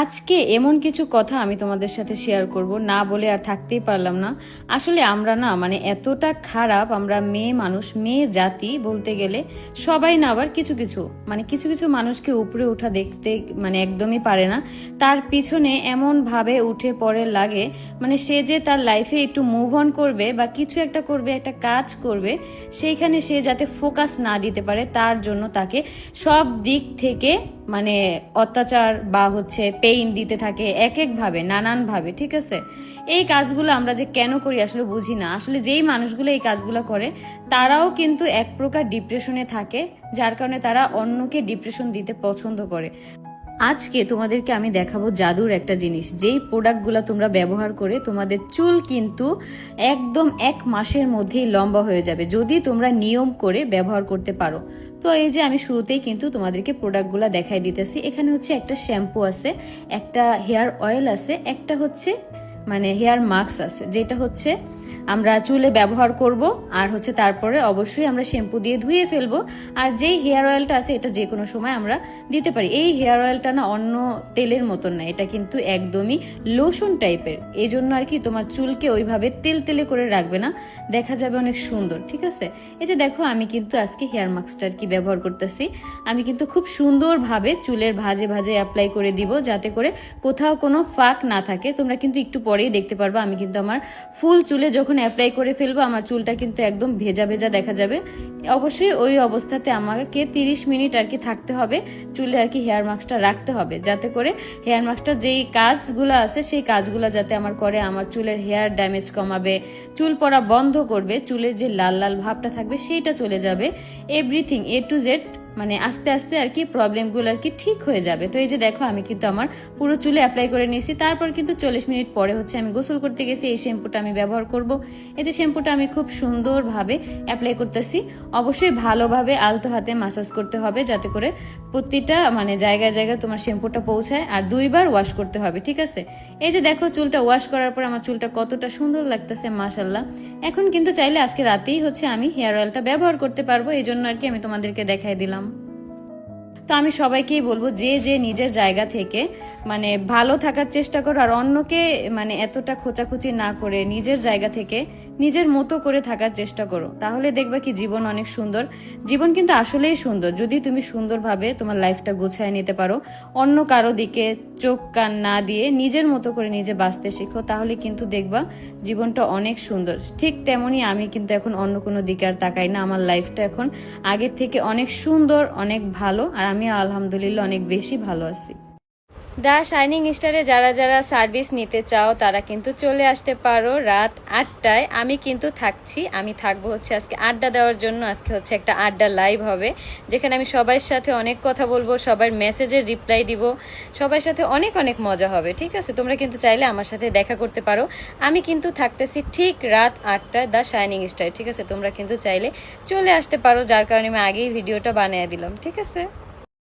আজকে এমন কিছু কথা আমি তোমাদের সাথে শেয়ার করব, না বলে আর থাকতেই পারলাম না। আসলে আমরা না মানে এতটা খারাপ, আমরা মেয়ে মানুষ, মেয়ে জাতি বলতে গেলে, সবাই না আবার কিছু কিছু মানে কিছু কিছু মানুষকে উপরে ওঠা দেখতে মানে একদমই পারে না। তার পিছনে এমন ভাবে উঠে পড়ে লাগে মানে সে যে তার লাইফে একটু মুভ অন করবে বা কিছু একটা করবে, একটা কাজ করবে, সেইখানে সে যাতে ফোকাস না দিতে পারে, তার জন্য তাকে সব দিক থেকে মানে অত্যাচার বা হচ্ছে পেইন দিতে থাকে এক একভাবে নানানভাবে, ঠিক আছে? এই কাজগুলো আমরা যে কেন করি আসলে বুঝি না। আসলে যেই মানুষগুলো এই কাজগুলো করে, তারাও কিন্তু এক প্রকার ডিপ্রেশনে থাকে, যার কারণে তারা অন্যকে ডিপ্রেশন দিতে পছন্দ করে। আজকে তোমাদেরকে আমি দেখাবো জাদুর একটা জিনিস। যেই প্রোডাক্টগুলো তোমরা ব্যবহার করে তোমাদের চুল কিন্তু একদম এক মাসের মধ্যেই লম্বা হয়ে যাবে, যদি তোমরা নিয়ম করে ব্যবহার করতে পারো। তো এই যে আমি শুরুতেই কিন্তু তোমাদেরকে প্রোডাক্টগুলো দেখাই দিতেছি। এখানে হচ্ছে একটা শ্যাম্পু আছে, একটা হেয়ার অয়েল আছে, একটা হচ্ছে মানে হেয়ার মাস্ক আছে, যেটা হচ্ছে আমরা চুলে ব্যবহার করব আর হচ্ছে তারপরে অবশ্যই আমরা শ্যাম্পু দিয়ে ধুয়ে ফেলব। আর যেই হেয়ার অয়েলটা আছে, এটা যে কোনো সময় আমরা দিতে পারি। এই হেয়ার অয়েলটা না অন্য তেলের মতন না, এটা কিন্তু একদমই লোশন টাইপের। এই জন্য আর কি তোমার চুলকে ওইভাবে তেল তেলে করে রাখবে না, দেখা যাবে অনেক সুন্দর, ঠিক আছে? এই যে দেখো, আমি কিন্তু আজকে হেয়ার মাস্কটা আর কি ব্যবহার করতেছি। আমি কিন্তু খুব সুন্দরভাবে চুলের ভাজে ভাজে অ্যাপ্লাই করে দিব, যাতে করে কোথাও কোনো ফাঁক না থাকে। তোমরা কিন্তু একটু পরেই দেখতে পারব, আমি কিন্তু আমার ফুল চুলে যখন অ্যাপ্লাই করে ফেলব, আমার চুলটা কিন্তু একদম ভেজা ভেজা দেখা যাবে। অবশ্যই ওই অবস্থাতে আমাকে তিরিশ মিনিট আর কি থাকতে হবে, চুলে আর কি হেয়ার মাস্কটা রাখতে হবে, যাতে করে হেয়ার মাস্কটা যেই কাজগুলো আছে, সেই কাজগুলো যাতে আমার করে, আমার চুলের হেয়ার ড্যামেজ কমাবে, চুল পড়া বন্ধ করবে, চুলের যে লাল লাল ভাবটা থাকবে, সেইটা চলে যাবে। এভরিথিং এ টু জেড মানে আস্তে আস্তে আর কি প্রবলেমগুলো আর কি ঠিক হয়ে যাবে। তো এই যে দেখো, আমি কিন্তু আমার পুরো চুলে অ্যাপ্লাই করে নিয়েছি। তারপর কিন্তু চল্লিশ মিনিট পরে হচ্ছে আমি গোসল করতে গেছি, এই শ্যাম্পুটা আমি ব্যবহার করব। এতে শ্যাম্পুটা আমি খুব সুন্দরভাবে অ্যাপ্লাই করতেছি। অবশ্যই ভালোভাবে আলতো হাতে মাসাজ করতে হবে যাতে করে প্রতিটা মানে জায়গায় জায়গায় তোমার শ্যাম্পুটা পৌঁছায় আর দুইবার ওয়াশ করতে হবে, ঠিক আছে? এই যে দেখো, চুলটা ওয়াশ করার পর আমার চুলটা কতটা সুন্দর লাগতেছে মাসাল্লাহ এখন কিন্তু চাইলে আজকে রাতেই হচ্ছে আমি হেয়ার অয়েলটা ব্যবহার করতে পারব, এই জন্য আর কি আমি তোমাদেরকে দেখাই দিলাম। তো আমি সবাইকেই বলব যে যে নিজের জায়গা থেকে মানে ভালো থাকার চেষ্টা করো আর অন্যকে মানে এতটা খোঁচাখুচি না করে নিজের জায়গা থেকে নিজের মতো করে থাকার চেষ্টা করো। তাহলে দেখবা কি জীবন অনেক সুন্দর। জীবন কিন্তু আসলেই সুন্দর। যদি তুমি সুন্দরভাবে তোমার লাইফটা গুছায় নিতে পারো, অন্য কারও দিকে চোখ কান না দিয়ে নিজের মতো করে নিজে বাঁচতে শিখো, তাহলে কিন্তু দেখবা জীবনটা অনেক সুন্দর। ঠিক তেমনই আমি কিন্তু এখন অন্য কোনো দিকে আর তাকাই না। আমার লাইফটা এখন আগের থেকে অনেক সুন্দর, অনেক ভালো, আর আমি আলহামদুলিল্লাহ অনেক বেশি ভালো আছি। দ্য শাইনিং স্টারে যারা যারা সার্ভিস নিতে চাও, তারা কিন্তু চলে আসতে পারো রাত আটটায়। আমি কিন্তু থাকছি, আমি থাকব হচ্ছে আজকে আড্ডা দেওয়ার জন্য। আজকে হচ্ছে একটা আড্ডা লাইভ হবে, যেখানে আমি সবার সাথে অনেক কথা বলব, সবার মেসেজের রিপ্লাই দিব, সবার সাথে অনেক অনেক মজা হবে, ঠিক আছে? তোমরা কিন্তু চাইলে আমার সাথে দেখা করতে পারো। আমি কিন্তু থাকতেছি ঠিক রাত আটটায় দ্য শাইনিং স্টার, ঠিক আছে? তোমরা কিন্তু চাইলে চলে আসতে পারো, যার কারণে আমি আগেই ভিডিওটা বানিয়ে দিলাম, ঠিক আছে?